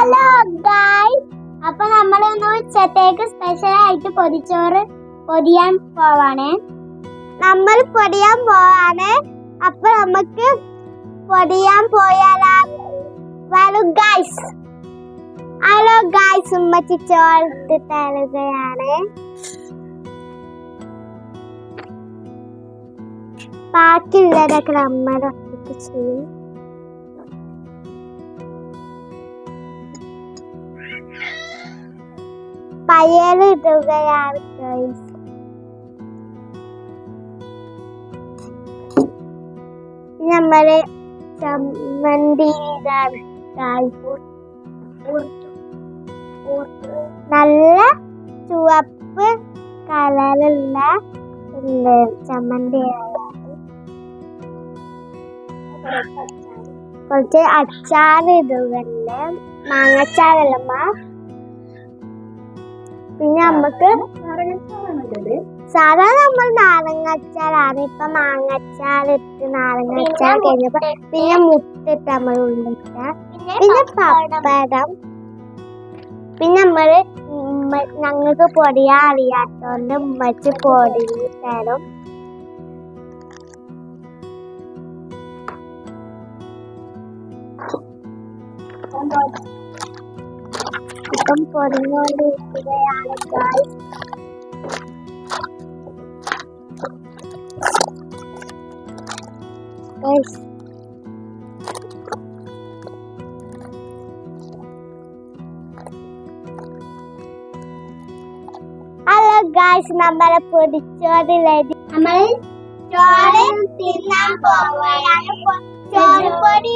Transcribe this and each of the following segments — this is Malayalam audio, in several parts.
ഹലോ ഗായ്സ് അപ്പൊ നമ്മൾ ഒന്ന് ഉച്ചത്തേക്ക് സ്പെഷ്യൽ ആയിട്ട് പൊതിച്ചോറ് പൊതിയാൻ പോവാണ്. നമ്മൾ പൊതിയാൻ പോവാണ്. അപ്പൊ നമുക്ക് പൊതിയാൻ പോയാലാ ഹലോ ഗായ്സ് ഹലോ ഉമ്മച്ചി ചോർത്ത് തരുകയാണ്. ബാക്കിയുള്ളതൊക്കെ നമ്മൾ ഒറ്റയ്ക്ക് ചെയ്യും. പയറിടുകയാണ് നമ്മൾ ചമ്മന്തി ഇതാണ് ഗൈസ് നല്ല ചുവപ്പ് കളറുള്ള ചമ്മന്തി കുറച്ച് അച്ചാർ ഇടുന്നുണ്ട്. മാങ്ങച്ചാറല്ലമ്മ പിന്നെ നമുക്ക് സാധാരണ നമ്മൾ നാരങ്ങച്ചാറാണ്. ഇപ്പൊ മാങ്ങച്ചാർ ഇട്ട് നാരങ്ങച്ചാർ കഴിഞ്ഞപ്പോ പിന്നെ മുട്ടിട്ട് നമ്മൾ ഉള്ളിട്ട. പിന്നെ പപ്പടം. പിന്നെ നമ്മൾ ഞങ്ങൾക്ക് പൊടിയാ അറിയാത്തോണ്ട് ഉമ്മച്ച് പൊടി തരും. ഇപ്പം പൊടിഞ്ഞോണ്ടിരിക്കുകയാണ് ഗായ്സ് ഗൈസ് ഹലോ ഗായ്സ് നമ്മളെ പൊടിച്ചോറ് റെഡി നമ്മൾ ചോറ് തിന്നാൻ പോവുകയാണ് ചോറ് പൊടി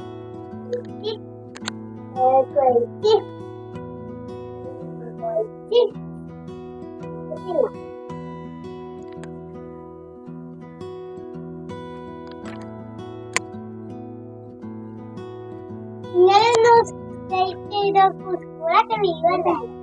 Repetir. Repetir. Repetir. Finalmente, nos que oscura que me.